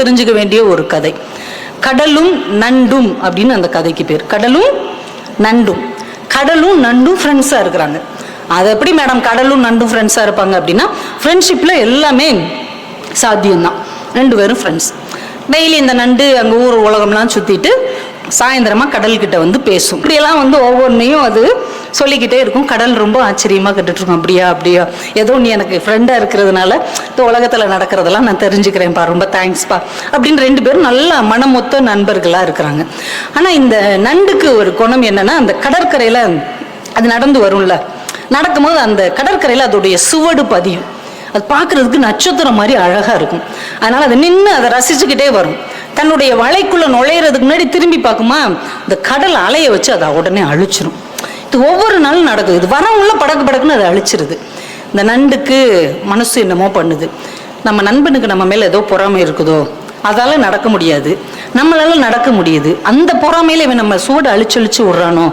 தெரிஞ்சுக்க வேண்டிய ஒரு கதை. கடலும் நண்டும் அப்படின்னு அந்த கதைக்கு பேர். கடலும் நண்டும். கடலும் நண்டும் ஃப்ரெண்ட்ஸாக இருக்கிறாங்க. அது எப்படி மேடம் கடலும் நண்டும் ஃப்ரெண்ட்ஸாக இருப்பாங்க அப்படின்னா ஃப்ரெண்ட்ஷிப்பில் எல்லாமே சாத்தியம்தான். ரெண்டு பேரும் ஃப்ரெண்ட்ஸ் டெய்லி இந்த நண்டு அங்கே ஊர் உலகம்லாம் சுற்றிட்டு சாயந்தரமாக கடல்கிட்ட வந்து பேசும். இப்படியெல்லாம் வந்து ஒவ்வொன்றையும் அது சொல்லிக்கிட்டே இருக்கும். கடல் ரொம்ப ஆச்சரியமாக கேட்டுட்ருக்கும். அப்படியா அப்படியா? ஏதோ நீ எனக்கு ஃப்ரெண்டாக இருக்கிறதுனால இந்த உலகத்தில் நடக்கிறதெல்லாம் நான் தெரிஞ்சுக்கிறேன்ப்பா ரொம்ப தேங்க்ஸ்ப்பா அப்படின்னு ரெண்டு பேரும் நல்ல மனமொத்த நண்பர்களாக இருக்கிறாங்க. ஆனால் இந்த நண்டுக்கு ஒரு குணம் என்னன்னா அந்த கடற்கரையில் அது நடந்து வரும்ல. நடக்கும்போது அந்த கடற்கரையில் அதோடைய சுவடு பதியும். அது பார்க்குறதுக்கு நட்சத்திரம் மாதிரி அழகாக இருக்கும். அதனால் அதை நின்று அதை ரசிச்சுக்கிட்டே வரும். தன்னுடைய வலைக்குள்ளே நுழையிறதுக்கு முன்னாடி திரும்பி பார்க்குமா? இந்த கடல் அலையை வச்சு அதை உடனே அழிச்சிரும். இது ஒவ்வொரு நாளும் நடக்குது. இது வரவுள்ள படக்கு படக்குன்னு அதை அழிச்சிருது. இந்த நண்டுக்கு மனசு என்னமோ பண்ணுது. நம்ம நண்பனுக்கு நம்ம மேலே ஏதோ பொறாமை இருக்குதோ அதால நடக்க முடியாது. நம்மளால நடக்க முடியுது. அந்த பொறாமையில இவன் நம்ம சூடு அழிச்சு அழிச்சு விட்றானோ?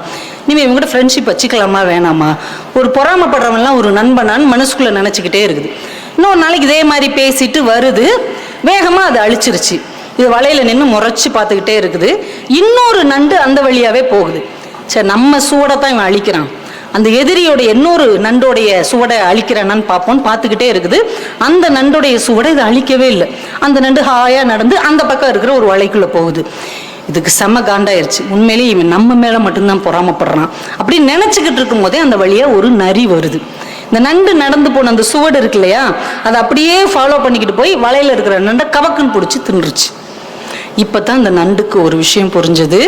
இனிமே இவங்க கூட ஃப்ரெண்ட்ஷிப் வச்சுக்கலாமா வேணாமா? ஒரு பொறாமப்படுறவன்லாம் ஒரு நண்பனான்னு மனசுக்குள்ள நினச்சிக்கிட்டே இருக்குது. இன்னொரு நாளைக்கு இதே மாதிரி பேசிட்டு வருது. வேகமாக அதை அழிச்சிருச்சு. இது வலையில் நின்று முறைச்சி பார்த்துக்கிட்டே இருக்குது. இன்னொரு நண்டு அந்த வழியாகவே போகுது. சரி நம்ம சூடை தான் இவன் அழிக்கிறான். அந்த எதிரியோட இன்னொரு நண்டோடைய சுவடை அழிக்கிறானான்னு பார்ப்போம் பார்த்துக்கிட்டே இருக்குது. அந்த நண்டுடைய சுவடை இதை அழிக்கவே இல்லை. அந்த நண்டு ஹாயாக நடந்து அந்த பக்கம் இருக்கிற ஒரு வலைக்குள்ளே போகுது. இதுக்கு செம்ம காண்டாயிருச்சு. உண்மையிலேயே இவன் நம்ம மேலே மட்டும்தான் பொறாமப்படுறான். அப்படின்னு நினச்சிக்கிட்டு இருக்கும் போதே அந்த வழியாக ஒரு நரி வருது. இந்த நண்டு நடந்து போன அந்த சுவடு இருக்கு இல்லையா? அதை அப்படியே ஃபாலோ பண்ணிக்கிட்டு போய் வலையில் இருக்கிற நண்டை கவக்குன்னு பிடிச்சி தின்றுச்சு. இப்போ தான் இந்த நண்டுக்கு ஒரு விஷயம் புரிஞ்சது.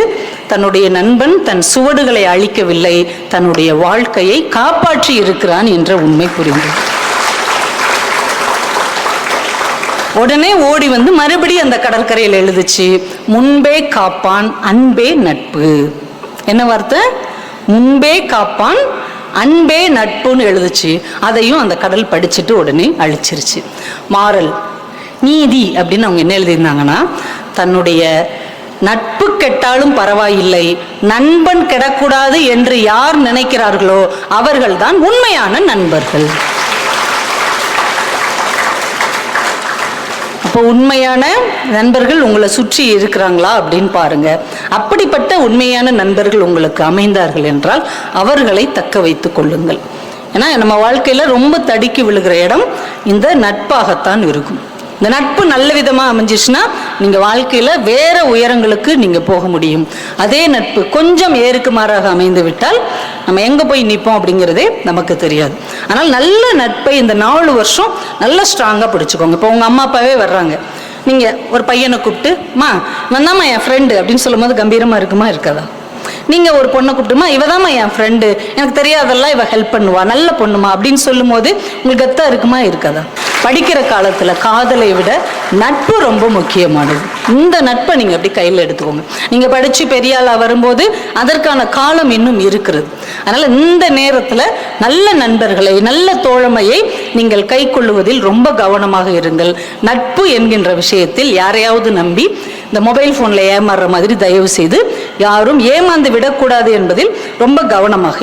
தன்னுடைய நண்பன் தன் சுவடுகளை அழிக்கவில்லை. தன்னுடைய வாழ்க்கையை காப்பாற்றி இருக்கிறான் என்ற உண்மை புரிந்தது. உடனே ஓடி வந்து மறுபடியும் அந்த கடற்கரையில் எழுதுச்சு முன்பே காப்பான் அன்பே நட்பு. என்ன வார்த்தை? முன்பே காப்பான் அன்பே நட்புன்னு எழுதுச்சு. அதையும் அந்த கடல் படிச்சுட்டு உடனே அழிச்சிருச்சு. மாறல் நீதி அப்படின்னு அவங்க என்ன எழுதியிருந்தாங்கன்னா தன்னுடைய நட்பு கெட்டாலும் பரவாயில்லை. நண்பன் கெடக்கூடாது என்று யார் நினைக்கிறார்களோ அவர்கள்தான் உண்மையான நண்பர்கள். அப்போ உண்மையான நண்பர்கள் உங்களை சுற்றி இருக்கிறாங்களா அப்படின்னு பாருங்க. அப்படிப்பட்ட உண்மையான நண்பர்கள் உங்களுக்கு அமைந்தார்கள் என்றால் அவர்களை தக்க வைத்துக் கொள்ளுங்கள். ஏன்னா நம்ம வாழ்க்கையில ரொம்ப தடுக்கி விழுகிற இடம் இந்த நட்பாகத்தான் இருக்கும். இந்த நட்பு நல்ல விதமா அமைஞ்சிச்சுன்னா நீங்கள் வாழ்க்கையில் வேறு உயரங்களுக்கு நீங்கள் போக முடியும். அதே நட்பு கொஞ்சம் ஏருக்கு மாறாக அமைந்து விட்டால் நம்ம எங்கே போய் நிற்போம் அப்படிங்கிறதே நமக்கு தெரியாது. ஆனால் நல்ல நட்பை இந்த நாலு வருஷம் நல்லா ஸ்ட்ராங்காக பிடிச்சிக்கோங்க. இப்போ உங்கள் அம்மா அப்பாவே வர்றாங்க. நீங்கள் ஒரு பையனை கூப்பிட்டு மா வந்தாம்மா என் ஃப்ரெண்டு அப்படின்னு சொல்லும்போது கம்பீரமாக இருக்குமா இருக்காதா? நீங்கள் ஒரு பொண்ணை கூப்பிட்டுமா இவதாம்மா என் ஃப்ரெண்டு எனக்கு தெரியாதெல்லாம் இவ ஹெல்ப் பண்ணுவா. நல்ல பொண்ணுமா அப்படின்னு சொல்லும்போது உங்களுக்கு கத்தா இருக்குமா இருக்காதா? படிக்கிற காலத்தில் காதலை விட நட்பு ரொம்ப முக்கியமானது. இந்த நட்பை நீங்கள் அப்படி கையில் எடுத்துக்கோங்க. நீங்கள் படித்து பெரியாளாக வரும்போது அதற்கான காலம் இன்னும் இருக்கிறது. அதனால் இந்த நேரத்தில் நல்ல நண்பர்களை நல்ல தோழமையை நீங்கள் கை கொள்ளுவதில் ரொம்ப கவனமாக இருங்கள். நட்பு என்கின்ற விஷயத்தில் யாரையாவது நம்பி இந்த மொபைல் ஃபோனில் ஏமாறுற மாதிரி தயவு செய்து யாரும் ஏமாந்து விடக்கூடாது என்பதில் ரொம்ப கவனமாக